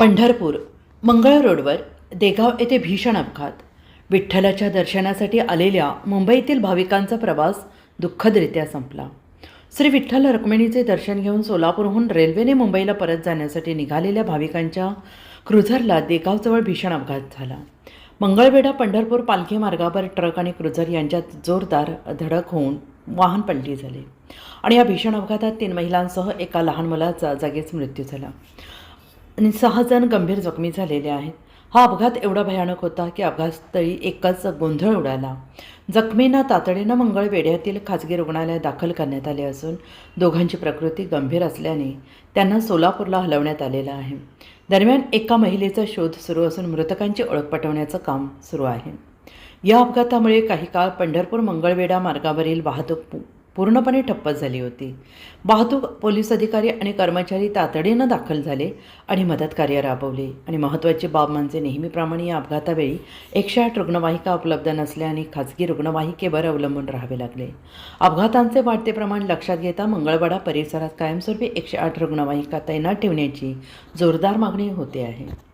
पंढरपूर मंगळ रोडवर देगाव येथे भीषण अपघात. विठ्ठलाच्या दर्शनासाठी आलेल्या मुंबईतील भाविकांचा प्रवास दुःखदरित्या संपला. श्री विठ्ठल रुक्मिणीचे दर्शन घेऊन सोलापूरहून रेल्वेने मुंबईला परत जाण्यासाठी निघालेल्या भाविकांच्या क्रुझरला देगावजवळ भीषण अपघात झाला. मंगळवेढा पंढरपूर पालखी मार्गावर ट्रक आणि क्रुझर यांच्यात जोरदार धडक होऊन वाहन पलटी झाले. आणि या भीषण अपघातात तीन महिलांसह एका लहान मुलाचा जागीच मृत्यू झाला. आणि सहा जण गंभीर जखमी झालेले आहेत. हा अपघात एवढा भयानक होता की अपघातस्थळी एकाच गोंधळ उडाला. जखमींना तातडीनं मंगळवेढ्यातील खाजगी रुग्णालयात दाखल करण्यात आले असून दोघांची प्रकृती गंभीर असल्याने त्यांना सोलापूरला हलवण्यात आलेलं आहे. दरम्यान एका महिलेचा शोध सुरू असून मृतकांची ओळख पटवण्याचं काम सुरू आहे. या अपघातामुळे काही काळ पंढरपूर मंगळवेढा मार्गावरील वाहतूक पूर्णपणे ठप्प झाली होती. वाहतूक पोलीस अधिकारी आणि कर्मचारी तातडीनं दाखल झाले आणि मदत कार्य राबवले. आणि महत्त्वाची बाब म्हणजे नेहमीप्रमाणे या अपघातावेळी एकशे आठ रुग्णवाहिका उपलब्ध नसल्याने खाजगी रुग्णवाहिकेवर अवलंबून राहावे लागले. अपघातांचे वाढते प्रमाण लक्षात घेता मंगळवाडा परिसरात कायमस्वरूपी एकशे आठ रुग्णवाहिका तैनात ठेवण्याची जोरदार मागणी होते आहे.